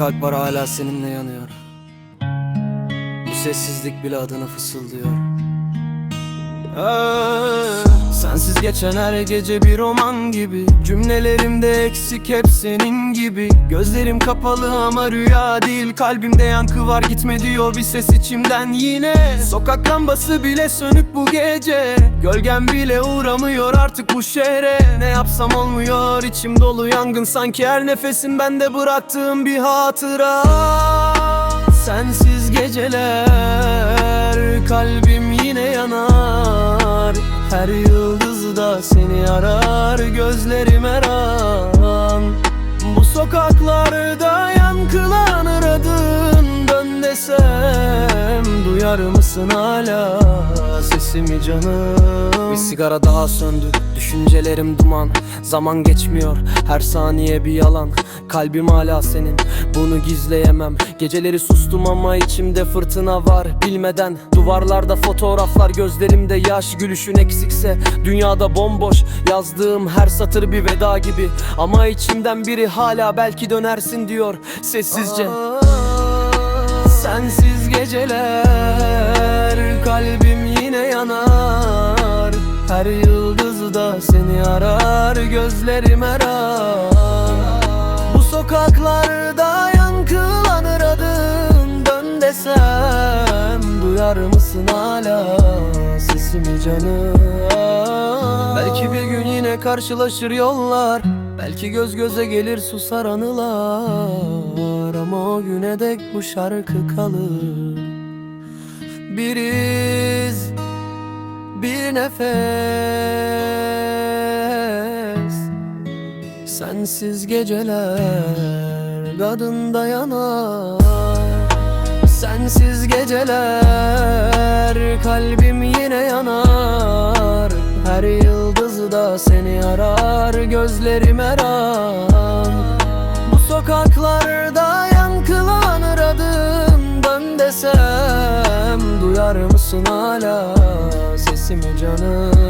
kalp var hala seninle yanıyor. Bu sessizlik bile adını fısıldıyor. Aa, Sensiz geçen her gece bir roman gibi. Cümlelerimde eksik hep senin gibi. Gözlerim kapalı ama rüya değil. Kalbimde yankı var gitme diyor bir ses içimden yine. Sokak lambası bile sönük bu gece. Gölgem bile uğramıyor artık bu şehre. Ne yapsam olmuyor içim dolu yangın Sanki her nefesim. Bende bıraktığım bir hatıra. Sensiz geceler yanar Her yıldız da seni arar gözlerim her an. Bu sokaklarda duyar mısın hala sesimi canım? Bir sigara daha söndü düşüncelerim duman. Zaman geçmiyor her saniye bir yalan. Kalbim hala senin bunu gizleyemem. Geceleri sustum ama içimde fırtına var Bilmeden. Duvarlarda fotoğraflar Gözlerimde yaş gülüşün eksikse. Dünyada bomboş yazdığım her satır bir veda gibi. Ama içimden biri hala belki dönersin diyor. Sessizce Sensiz geceler kalbim yine yanar. Her yıldız da seni arar gözlerim an. Bu sokaklarda yankılanır adın Dön desem duyar mısın hala sesimi canım? Belki bir gün yine karşılaşır yollar Belki göz göze gelir susar anılar Ama o güne dek bu şarkı kalır. Bir iz, bir nefes Sensiz geceler kadında yanar. Sensiz geceler kalbim yine yanar Her yıldız seni arar gözlerim her an. Bu sokaklarda yankılanır adım Dön desem. Duyar mısın hala sesimi canım